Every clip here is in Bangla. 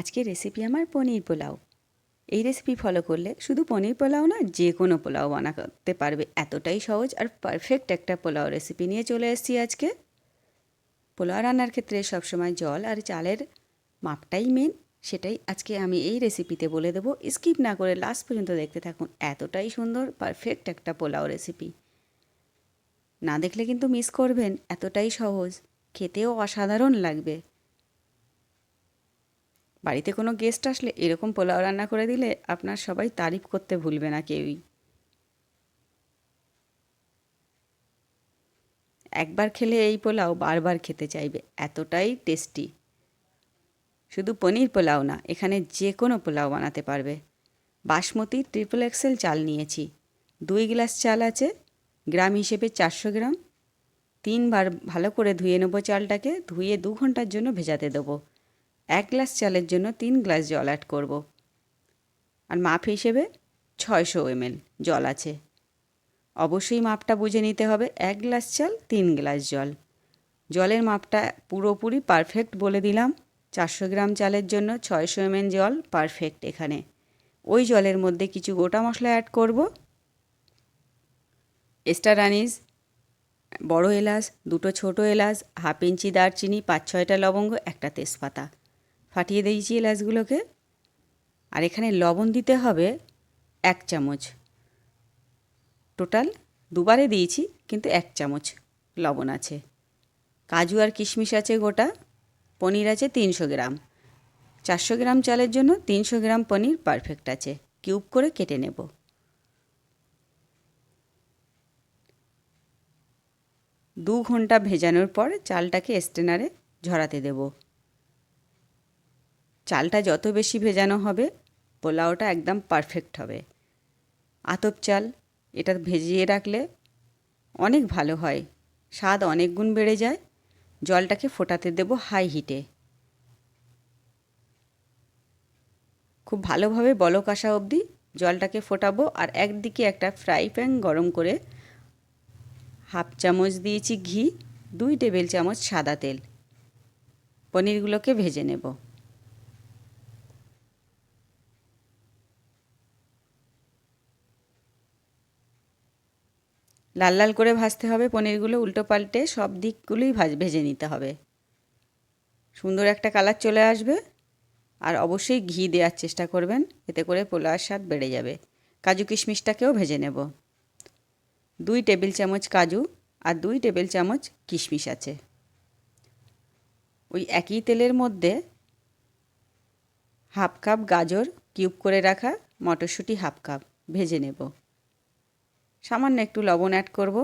আজকে রেসিপি আমার পনির পোলাও। এই রেসিপি ফলো করলে শুধু পনির পোলাও না যে কোনো পোলাও বানাতে পারবে। এতটাই সহজ আর পারফেক্ট একটা পোলাও রেসিপি নিয়ে চলে এসেছি আজকে। পোলাও রান্নার ক্ষেত্রে সবসময় জল আর চালের মাপটাই মেন সেটাই আজকে আমি এই রেসিপিতে বলে দেবো। স্কিপ না করে লাস্ট পর্যন্ত দেখতে থাকুন। এতটাই সুন্দর পারফেক্ট একটা পোলাও রেসিপি না দেখলে কিন্তু মিস করবেন। এতটাই সহজ। খেতেও অসাধারণ লাগবে। বাড়িতে কোনো গেস্ট আসলে এরকম পোলাও রান্না করে দিলে আপনার সবাই তারিফ করতে ভুলবে না কেউই। একবার খেলে এই পোলাও বারবার খেতে চাইবে, এতটাই টেস্টি শুধু পনির পোলাও না, এখানে যে কোনো পোলাও বানাতে পারবে। বাসমতি ট্রিপল এক্সেল চাল নিয়েছি, দুই গ্লাস চাল আছে, গ্রাম হিসেবে চারশো গ্রাম। তিনবার ভালো করে ধুয়ে নেব চালটাকে, ধুয়ে দু ঘণ্টার জন্য ভেজাতে দেবো। এক গ্লাস চালের জন্য তিন গ্লাস জল অ্যাড করব। আর মাপ হিসেবে ছয়শো এমএল জল আছে। অবশ্যই মাপটা বুঝে নিতে হবে। এক গ্লাস চাল, তিন গ্লাস জল। জলের মাপটা পুরোপুরি পারফেক্ট বলে দিলাম। চারশো গ্রাম চালের জন্য ছয়শো এমএল জল পারফেক্ট এখানে। ওই জলের মধ্যে কিছু গোটা মশলা অ্যাড করব। এস্টার আনিস বড় এলাচ, দুটো ছোট এলাচ, হাফ ইঞ্চি দারচিনি, পাঁচ ছয়টা লবঙ্গ, একটা তেজপাতা। ফাটিয়ে দিয়েছি এলাচগুলোকে। আর এখানে লবণ দিতে হবে এক চামচ। টোটাল দুবারে দিয়েছি, কিন্তু এক চামচ লবণ আছে। কাজু আর কিশমিশ আছে গোটা, পনির আছে তিনশো গ্রাম। চারশো গ্রাম চালের জন্য তিনশো গ্রাম পনির পারফেক্ট আছে। কিউব করে কেটে নেব। দু ঘণ্টা ভেজানোর পর চালটাকে স্টেনারে ঝরাতে দেব। চালটা যত বেশি ভেজানো হবে, পোলাওটা একদম পারফেক্ট হবে। আতপ চাল, এটা ভেজিয়ে রাখলে অনেক ভালো হয়। স্বাদ অনেক গুণ বেড়ে যায়। জলটাকে ফোটাতে দেব হাই হিটে খুব ভালোভাবে বলক আসা অবধি জলটাকে ফোটাবো আর একদিকে একটা ফ্রাই প্যান গরম করে হাফ চামচ দিয়েছি ঘি, দুই টেবিল চামচ সাদা তেল। পনিরগুলোকে ভেজে নেব। লাল লাল করে ভাজতে হবে, পনিরগুলো উল্টো পাল্টে সব দিকগুলোই ভাজ, ভেজে নিতে হবে। সুন্দর একটা কালার চলে আসবে আর অবশ্যই ঘি দেওয়ার চেষ্টা করবেন, এতে করে পোলাওয়ার স্বাদ বেড়ে যাবে। কাজু কিশমিশটাকেও ভেজে নেব। দুই টেবিল চামচ কাজু আর দুই টেবিল চামচ কিশমিশ আছে। ওই একই তেলের মধ্যে হাফ কাপ গাজর কিউব করে রাখা মটরশুঁটি হাফ কাপ ভেজে নেব। সামান্য একটু লবণ অ্যাড করব।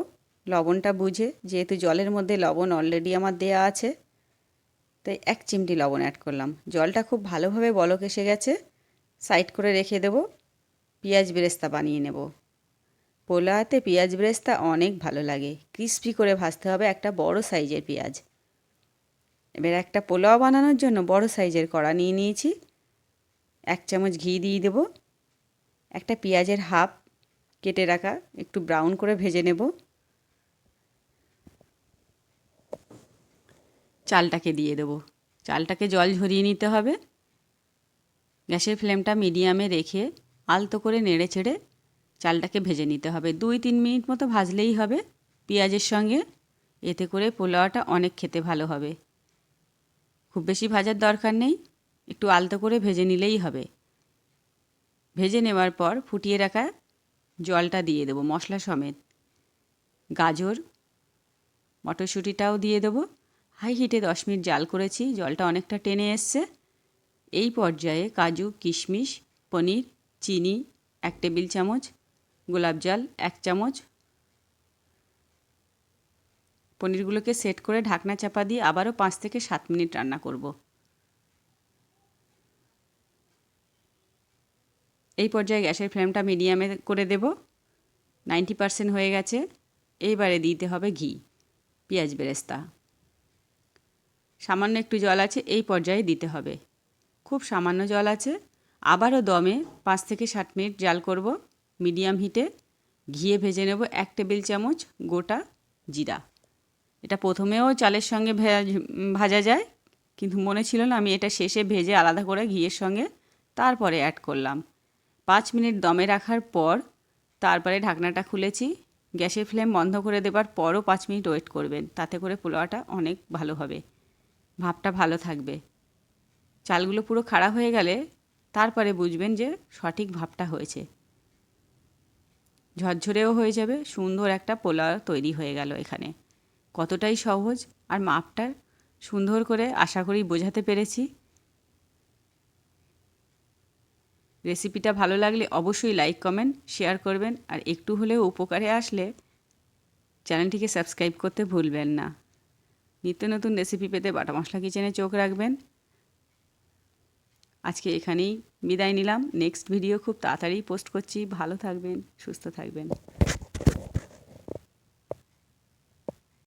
লবণটা বুঝে, যেহেতু জলের মধ্যে লবণ অলরেডি আমার দেয়া আছে, তাই এক চিমটি লবণ অ্যাড করলাম। জলটা খুব ভালোভাবে বলক এসে গেছে সাইড করে রেখে দেব, পেঁয়াজ বেরেস্তা বানিয়ে নেব। পোলাওতে পেঁয়াজ বেরেস্তা অনেক ভালো লাগে ক্রিস্পি করে ভাজতে হবে একটা বড় সাইজের পেঁয়াজ। এবার একটা পোলাও বানানোর জন্য বড় সাইজের কড়া নিয়ে নিয়েছি, এক চামচ ঘি দিয়ে দেব, একটা পেঁয়াজের হাফ কেটে রাখা, একটু ব্রাউন করে ভেজে নেব। চালটাকে দিয়ে দেব। চালটাকে জল ঝরিয়ে নিতে হবে। গ্যাসের ফ্লেমটা মিডিয়ামে রেখে আলতো করে নেড়ে ছেড়ে চালটাকে ভেজে নিতে হবে। দুই তিন মিনিট মতো ভাজলেই হবে পেঁয়াজের সঙ্গে। এতে করে পোলাওয়াটা অনেক খেতে ভালো হবে। খুব বেশি ভাজার দরকার নেই, একটু আলতো করে ভেজে নিলেই হবে। ভেজে নেওয়ার পর ফুটিয়ে রাখা জলটা দিয়ে দেবো, মশলা সমেত। গাজর, মটরশুঁটিটাও দিয়ে দেবো। হাই হিটে দশ মিনিট জাল করেছি, জলটা অনেকটা টেনে এসছে। এই পর্যায়ে কাজু, কিশমিশ, পনির, চিনি, এক টেবিল চামচ, গোলাপ জল, এক চামচ। পনিরগুলোকে সেট করে ঢাকনা চাপা দিয়ে আবারও পাঁচ থেকে সাত মিনিট রান্না করব। এই পর্যায়ে গ্যাসের ফ্লেমটা মিডিয়ামে করে দেব। নাইনটি পারসেন্ট হয়ে গেছে। এইবারে দিতে হবে ঘি, পেঁয়াজ বেরেস্তা। সামান্য একটু জল আছে, এই পর্যায়ে দিতে হবে। খুব সামান্য জল আছে। আবারও দমে পাঁচ থেকে ষাট মিনিট জাল করব মিডিয়াম হিটে। ঘিয়ে ভেজে নেব এক টেবিল চামচ গোটা জিরা। এটা প্রথমেও চালের সঙ্গে ভাজা যায়, কিন্তু মনে ছিল না আমি এটা শেষে ভেজে আলাদা করে ঘিয়ের সঙ্গে তারপরে অ্যাড করলাম। পাঁচ মিনিট দমে রাখার পর তারপরে ঢাকনাটা খুলেছি। গ্যাসের ফ্লেম বন্ধ করে দেবার পরও পাঁচ মিনিট ওয়েট করবেন। তাতে করে পোলাওটা অনেক ভালো হবে। ভাবটা ভালো থাকবে। চালগুলো পুরো খাড়া হয়ে গেলে তারপরে বুঝবেন যে সঠিক ভাবটা হয়েছে। ঝরঝরেও হয়ে যাবে, সুন্দর একটা পোলাও তৈরি হয়ে গেল এখানে। কতটাই সহজ আর মাপটা সুন্দর করে আশা করি বোঝাতে পেরেছি। রেসিপিটা ভালো লাগলে অবশ্যই লাইক, কমেন্ট, শেয়ার করবেন। আর একটু হলেও উপকারে আসলে চ্যানেলটিকে সাবস্ক্রাইব করতে ভুলবেন না। নিত্য নতুন রেসিপি পেতে বাটা মশলা কিচেনে চোখ রাখবেন। আজকে এখানেই বিদায় নিলাম। নেক্সট ভিডিও খুব তাড়াতাড়ি পোস্ট করছি। ভালো থাকবেন, সুস্থ থাকবেন।